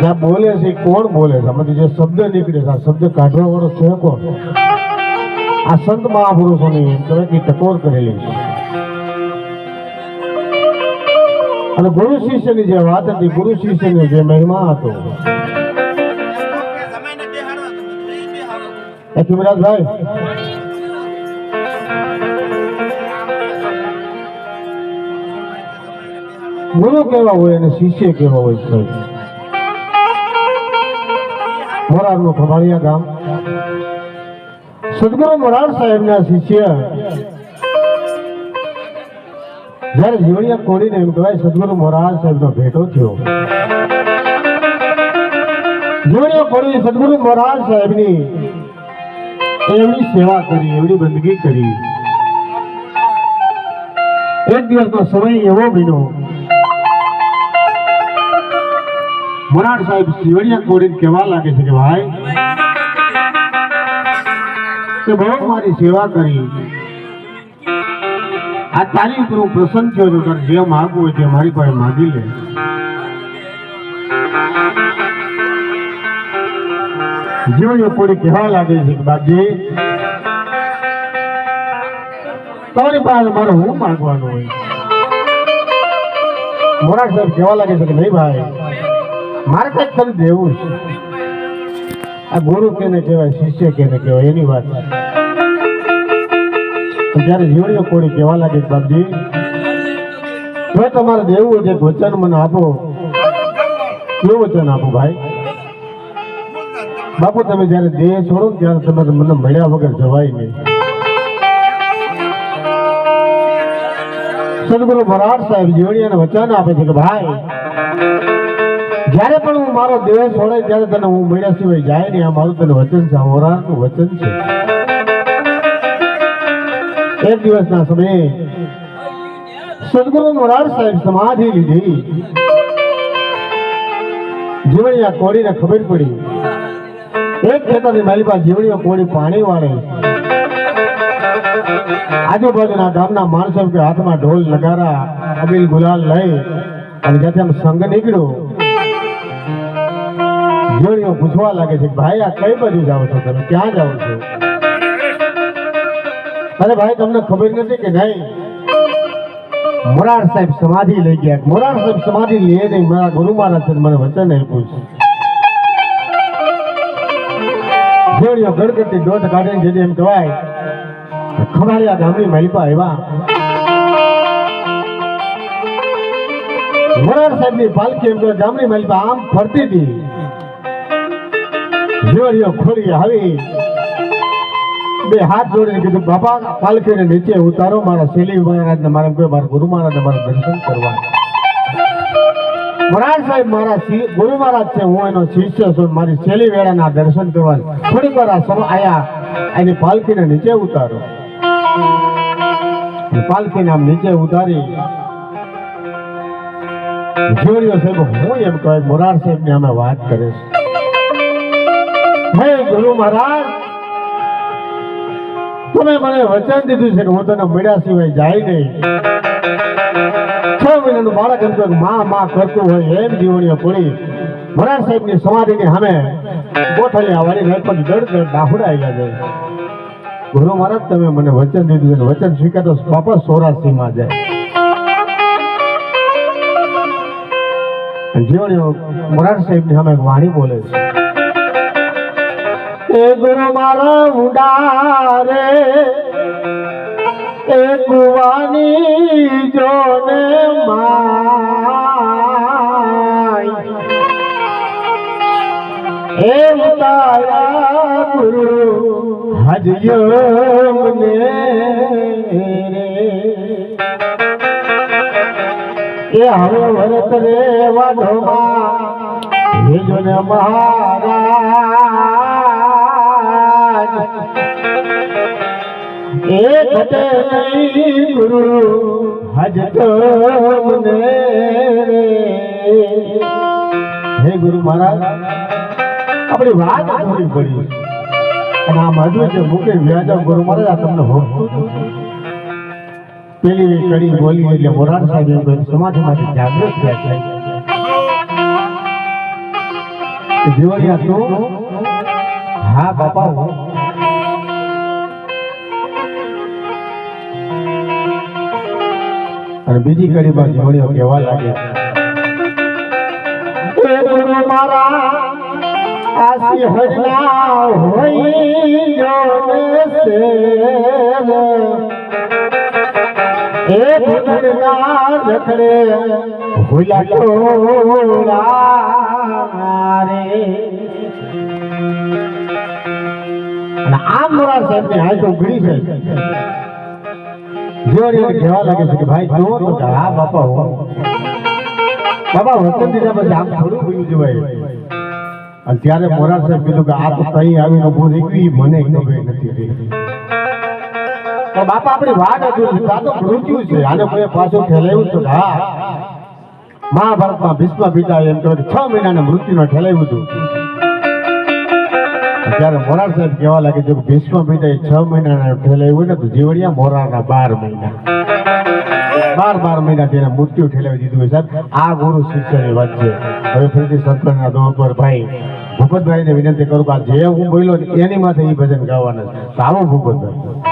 જ્યાં બોલે છે કોણ બોલે છે? આમાંથી જે શબ્દ નીકળે છે આ શબ્દ કાઢવા વાળો છે કોણ? આ સંત મહાપુરુષોની કહેવાય ટકોર કરેલી છે. અને ગુરુ શિષ્યની જે વાત હતી ગુરુ શિષ્યનો જે મહિમા હતો. એ શિવરાજભાઈ ગુરુ કેવા હોય અને શિષ્ય કેવા હોય સાહેબ મોરારનું ખભાળિયા ગામ. સદગુરુ મોરાર સાહેબના શિષ્ય. જ્યારે જીવણિયા કોડીને એમ કહેવાય, સદગુરુ મોરાર સાહેબનો ભેટો થયો. જીવણિયા કોડી સદગુરુ મોરાર સાહેબની એમની સેવા કરી, એમની બંદગી કરી. એક દિવસનો સમય એવો બન્યો મોરાર સાહેબ શિવડિયા કોરીને કહેવા લાગે છે કે ભાઈ તે બહુ મારી સેવા કરી. આ તારી ઉપર હું પ્રસન્ન થયો છું, તારે જે માગવું હોય તે મારી પાસે માગી લે. જીવણીઓ કોડી કહેવા લાગે છે કે બાપજી, તમારી પાસે મારે હું માંગવાનું હોય? મોરાર સાહેબ કહેવા લાગે છે કે નહીં ભાઈ મારે કંઈક કરી દેવું છે. આ ગુરુ કેને કહેવાય, શિષ્ય કેને કહેવાય, એની વાત જયારે જીવડીઓ કોડી કહેવા લાગે બાપજી જો તમારે દેવું છે વચન મને આપો. કેવું વચન આપો ભાઈ? બાપુ, તમે જ્યારે દેહ છોડો ત્યારે તમે મને મળ્યા વગર જવાય નહીં. સદગુરુ મહારાજ સાહેબ જીવણીયાને વચન આપે છે કે ભાઈ જ્યારે પણ હું મારો દેહ છોડે ત્યારે તને હું મળ્યા સિવાય જાય નહીં. આ મારું તને વચન છે. હોરાનું વચન છે. એક દિવસના સમયે સદગુરુ મોરાર સાહેબ સમાધિ લીધી. જીવણીયા કોડીને ખબર પડી. એક ખેતરની મારી પાસે જીવણીઓ કોડી પાણી વાળે. આજુબાજુના ગામના માણસો કે હાથમાં ઢોલ લગારા અબીલ ગુલાલ લઈ અને જ્યાંથી આમ સંઘ નીકળ્યો જીવણીઓ પૂછવા લાગે છે ભાઈ, આ કઈ બાજુ જાઓ છો તમે? ક્યાં જાઓ છો? અરે ભાઈ, તમને ખબર નથી કે નહીં? મોરાર સાહેબ સમાધિ લઈ ગયા. મોરાર સાહેબ સમાધિ લે નહીં. મારા ગુરુ મહારાજ છે મને વચન આપ્યું છે. જેવડીઓ ગણગણતી દોઢ કાઢે જેને એમ કહેવાય ખમાડિયા ગામની મહિપા આવ્યા મોરાર સાહેબની પાલખી એમ ગામની મહિપા આમ ફરતી હતી. જેવડીઓ ખોલી આવી. બે હાથ જોડીને કીધું, બાપા પાલખીને નીચે ઉતારો, મારા શૈલી મહારાજને, મારા કોઈ, મારા ગુરુ મહારાજને મારા દર્શન કરવા. મહારાજ સાહેબ મારા ગુરુ મહારાજ છે, હું એનો શિષ્ય છું, મારી શૈલી વેળાના દર્શન કરવા. થોડીક વાર આ સમય આયા એની પાલખીને નીચે ઉતારો. પાલખીને આમ નીચે ઉતારી. જોડીઓ સાહેબ, હું એમ કહે મોરાર સાહેબની અમે વાત કરે છે. હે ગુરુ મહારાજ. તમે મને વચન દીધું છે કે હું તને મળ્યા સિવાય જાય નહીં. છ મહિનાનું બાળક એમ કહે કે માં માં કરતું હોય એમ જીવણીઓ પડી મહારાજ સાહેબની સમાધિની સામે ગોઠલિયા વાળી લગભગ દડ દડ આવ્યા જાય ગુરુ મહારાજ, તમે મને વચન દીધું છે વચન સ્વીકારતો બાપા સોરાસીમાં જાય. જીવણીઓ મહારાજ સાહેબની સામે વાણી બોલે છે. એ ગુરુ મારા ઉડારે એ કુવાની જોને માય. હે ઉતારા ગુરુ હજયો મને એ હવે વરત રે વાઢોમાં, હેજોને મહારાજ એ ઘટે નહીં ગુરુ હજ તો મને રે. હે ગુરુ મહારાજ, આપણી વાત થોડી પડી. અને આ હજુ છે મૂકે વ્યાજા ગુરુ મહારાજ, આ તમને હોતું. પેલી કડી બોલી એટલે મોરાર સાહેબ સમાજમાંથી જાગૃત થયા છે. જીવણિયા તું, હા બાપા અને બીજી કડીમાં જીવણીઓ કહેવા લાગે મારા આસી હડના હોય શેર એ ભૂતના હોલા ટોળા રે આમ મોરા સાહેબની હાથ ઉઘડી છે. લાગે છે કે ભાઈ જવાય. અને ત્યારે મોરા સાહેબ કીધું કે આ તો કઈ આવીને ઊભો થઈ. મને બાપા, આપણી વાત હતું મૃત્યુ છે. આને કોઈ પાછું ઠેલાવ્યું તો હા. મહાભારતમાં ભીષ્મ પિતા એમ કહે છ મહિનાને મૃત્યુનો ઠેલાવ્યું હતું. ત્યારે મોરાર સાહેબ કહેવા લાગે જો ભીષ્મ પિતા છ મહિનાના ઠેલાવ્યું ને, તો જીવડિયા મોરારના બાર મહિના. બાર બાર મહિના તેને મૃત્યુ ઠેલાવી દીધું હોય સાહેબ. આ ગુરુ શિષ્યની વાત છે. હવે ફરીથી સંતના દોર પર ભાઈ, ભૂપતભાઈને વિનંતી કરું કે જે હું બોલ્યો એની માથે એ ભજન ગાવાના છે. તો ભૂપતભાઈ.